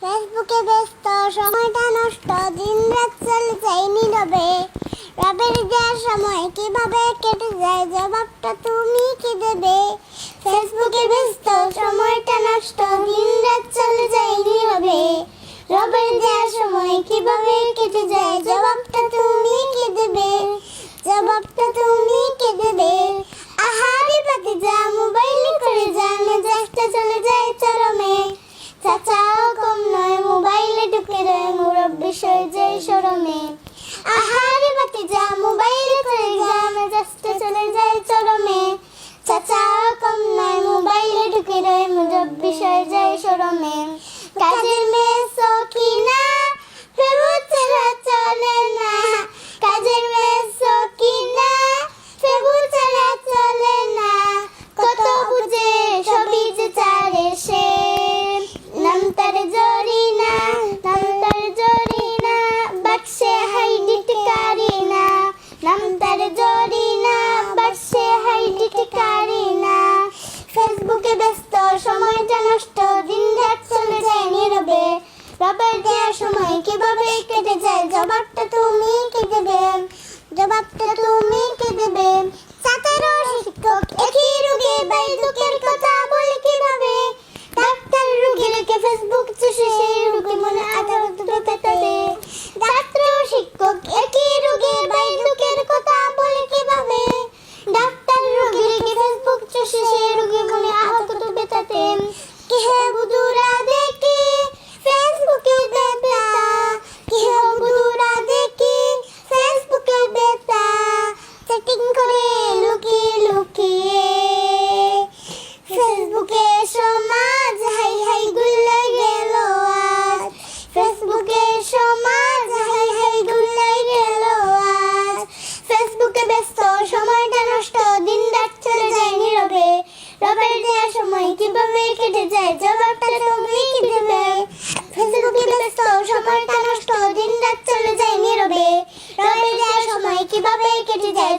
ফেসবুকে ব্যস্ত, সময়টা নষ্ট দিন রাত চলে যায় নীরবে। রবের দেওয়ার সময়, কীভাবে কেটে যায়, জবাবটা তুমি কি দেবে? ফেসবুকে ব্যস্ত, সময়টা নষ্ট দিন রাত চলে যায় নীরবে। রবের দেওয়ার সময়, কীভাবে কেটে যায় সয়ে সরমে আহারে বাতি যা মোবাইলে করে যা মেজাজটা চলে যায় চরমে চাচা কম নয় মোবাইলে ঢুকে রয়ে মুরব্বী বিষয় যায় সরমে কাজের ফেসবুক চুষে সেই রোগী মনে আদালত পেতাবে ছাত্র শিক্ষক একই রোগে বাই দুঃখের কথা বলে কীভাবে? ডাক্তার রোগী রেখে ফেসবুক চুষে সেই রোগী মনে আহত বেতাতে কি হে বুদুরা দেখি? ফেসবুকে বেতা। কি হে বুদুরা দেখি? ফেসবুকে বেতা। সেটিং করে লুকিয়ে লুকিয়ে। ফেসবুকে সমাজ হাই হাই গুল্লে রবের সময় কীভাবে কেটে যায় জবাবটা তুমি কি দেবে ফেসবুকে সময়টা নষ্ট দিন চলে যায় নীরবে। রবের দেওয়ার সময় কীভাবে কেটে যায়